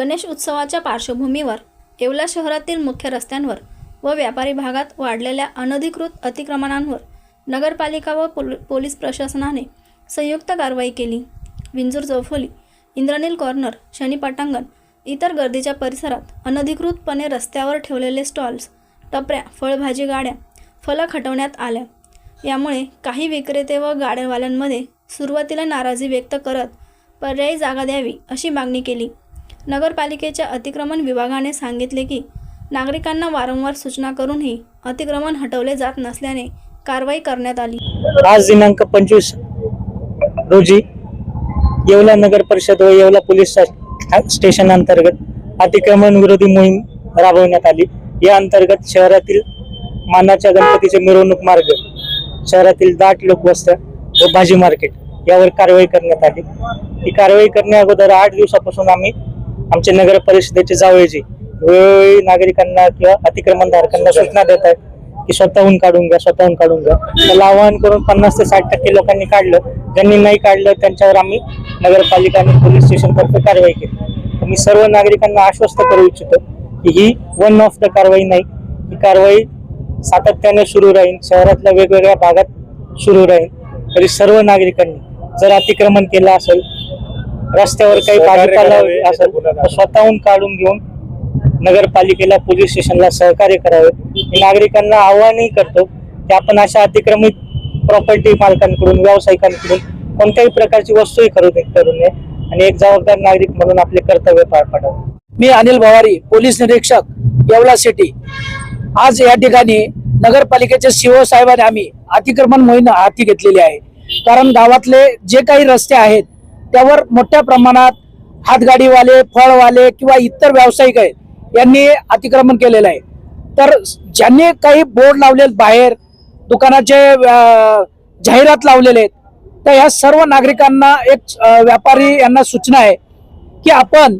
गणेश उत्सवाच्या पार्श्वभूमीवर येवला शहरातील मुख्य रस्त्यांवर व व्यापारी भागात वाढलेल्या अनधिकृत अतिक्रमणांवर नगरपालिका व पोल पोलीस प्रशासनाने संयुक्त कारवाई केली. विंजूर चौफोली इंद्रनील कॉर्नर शनी पटांगण इतर गर्दीच्या परिसरात अनधिकृतपणे रस्त्यावर ठेवलेले स्टॉल्स टपऱ्या फळभाजी गाड्या फलक हटवण्यात आल्या. यामुळे काही विक्रेते व गाड्यावाल्यांमध्ये सुरुवातीला नाराजी व्यक्त करत पर्यायी जागा द्यावी अशी मागणी केली. नगरपालिकेच्या अतिक्रमण विभागाने सांगितले की नागरिकांना वारंवार सूचना करूनही अतिक्रमण हटवले जात नसल्याने कारवाई करण्यात आली. आज दिनांक पंचवीस रोजी येवला नगर परिषद व येवला पोलीस स्टेशन अंतर्गत अतिक्रमण विरोधी मोहीम राबवण्यात आली. या अंतर्गत शहरातील मानाच्या गणपतीचे मिरवणूक मार्ग शहरातील दाट लोकवस्त्या व भाजी मार्केट यावर कारवाई करण्यात आली. ही कारवाई करण्या अगोदर आठ दिवसापासून आम्ही आमचे नगर परिषदेचे जावळेजी वेळोवेळी नागरिकांना किंवा अतिक्रमणधारकांना सूचना देत आहेत की स्वतःहून काढून घ्या स्वतःहून काढून घ्या. त्याला आवाहन करून पन्नास ते साठ टक्के लोकांनी काढलं. ज्यांनी नाही काढलं त्यांच्यावर आम्ही नगरपालिका आणि पोलीस स्टेशनतर्फे कारवाई केली. मी सर्व नागरिकांना आश्वस्त करू इच्छितो की ही वन ऑफ द कारवाई नाही. ही कारवाई सातत्याने सुरू राहील शहरातल्या वेगवेगळ्या भागात सुरू राहील. तरी सर्व नागरिकांनी जर अतिक्रमण केलं असेल रस्त्यावर काही भाजीपाला असेल तर स्वतःहून काढून घेऊन नगरपालिकेला पोलीस स्टेशनला सहकार्य करावे. मी नागरिकांना आव्हानही करतो की आपण अशा अतिक्रमित प्रॉपर्टी मालकांकडून व्यावसायिकांकडून कोणत्याही प्रकारची वस्तूही खरेदी करू नये आणि एक जबाबदार नागरिक म्हणून आपले कर्तव्य पार पाडावे. मी अनिल भवारी पोलीस निरीक्षक येवला सिटी. आज या ठिकाणी नगरपालिकेचे सीओ साहेबांनी आम्ही अतिक्रमण मोहीम हाती घेतलेली आहे. कारण गावातले जे काही रस्ते आहेत त्यावर मोठ्या प्रमाणात हातगाडीवाले फळवाले किंवा इतर व्यावसायिक आहेत यांनी अतिक्रमण केलेलं आहे. तर ज्यांनी काही बोर्ड लावलेत बाहेर दुकानाचे जाहिरात लावलेले आहेत तर ह्या सर्व नागरिकांना एक व्यापारी यांना सूचना आहे की आपण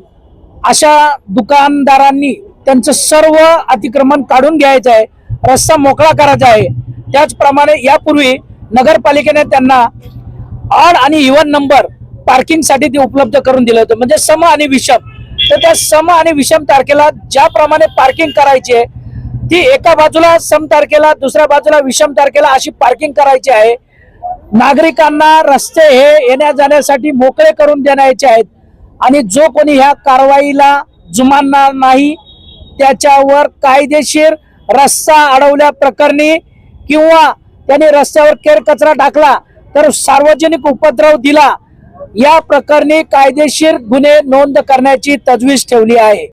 अशा दुकानदारांनी त्यांचं सर्व अतिक्रमण काढून घ्यायचं आहे रस्ता मोकळा करायचा आहे. त्याचप्रमाणे यापूर्वी नगरपालिकेने त्यांना ऑड आणि इव्हन नंबर पार्किंगसाठी ते उपलब्ध करून दिलं होतं. म्हणजे सम आणि विषम. तर त्या सम आणि विषम तारखेला ज्याप्रमाणे पार्किंग करायची आहे ती एका बाजूला सम तारखेला दुसऱ्या बाजूला विषम तारखेला अशी पार्किंग करायची आहे. नागरिकांना रस्ते हे येण्या जाण्यासाठी मोकळे करून देण्याचे आहेत. आणि जो कोणी ह्या कारवाईला जुमानणार नाही त्याच्यावर कायदेशीर रस्ता अडवल्या प्रकरणी किंवा त्याने रस्त्यावर केर कचरा टाकला तर सार्वजनिक उपद्रव दिला या प्रकरणी कायदेशीर गुन्हे नोंद करण्याची तजवीज ठेवली आहे.